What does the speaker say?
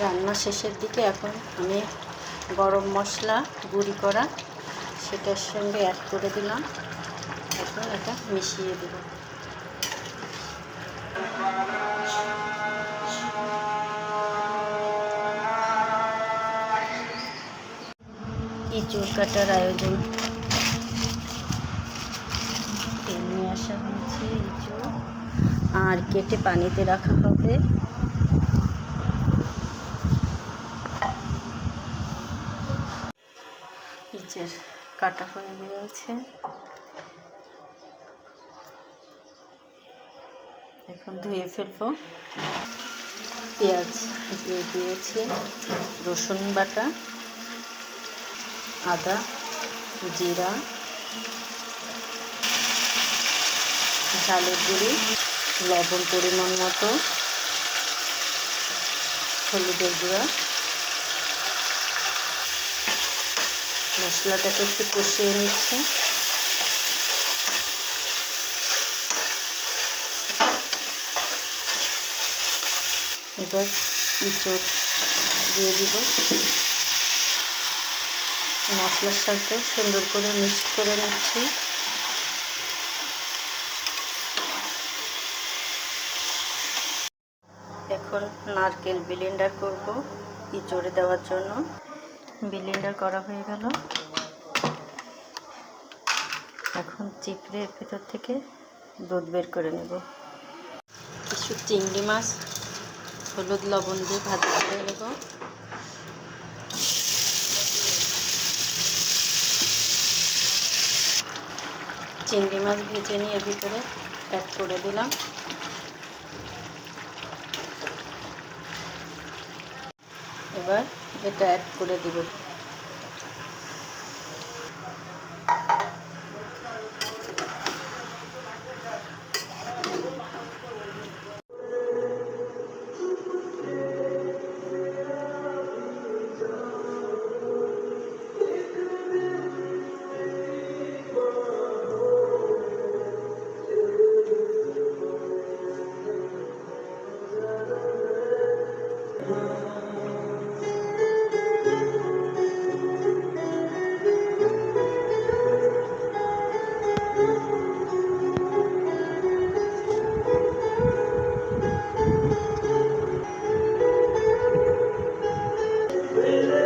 রান্না শেষের দিকে এখন আমি গরম মশলা, গুঁড়ি করা সেটার সঙ্গে অ্যাড করে দিলাম। এখন এটা মিশিয়ে দেব। ইঁচড় কাটার আয়োজন? নিয়ে আসা হয়েছে ইঁচড় আর কেটে পানিতে রাখা হবে। ইঁচড় কাটা হয়ে গিয়েছে এখন ধুয়ে ফেলব। পেঁয়াজ দিয়ে দিয়েছি, রসুন বাটা, আদা, জিরা, ঝালের গুঁড়ি, লবণ পরিমাণ মতো, হলুদের গুঁড়া। মশলাটাকে একটু কষিয়ে নিচ্ছে। এবার ইঁচড় দিয়ে দিব। মশলার সাথে সুন্দর করে মিক্স করে নিচ্ছি। এখন নারকেল ব্লেন্ডার করব ইঁচড়ে দেওয়ার জন্য। ব্লেন্ডার করা হয়ে গেল। এখন চিপড়ের ভেতর থেকে দুধ বের করে নেব। কিছু চিংড়ি মাছ, হলুদ লবণ দিয়ে ভাজি করে নেব। চিংড়ি মাছ ভেজে নিয়ে ভিতরে অ্যাড করে দিলাম। এবার এটা অ্যাড করে দেব Thank you. Amen.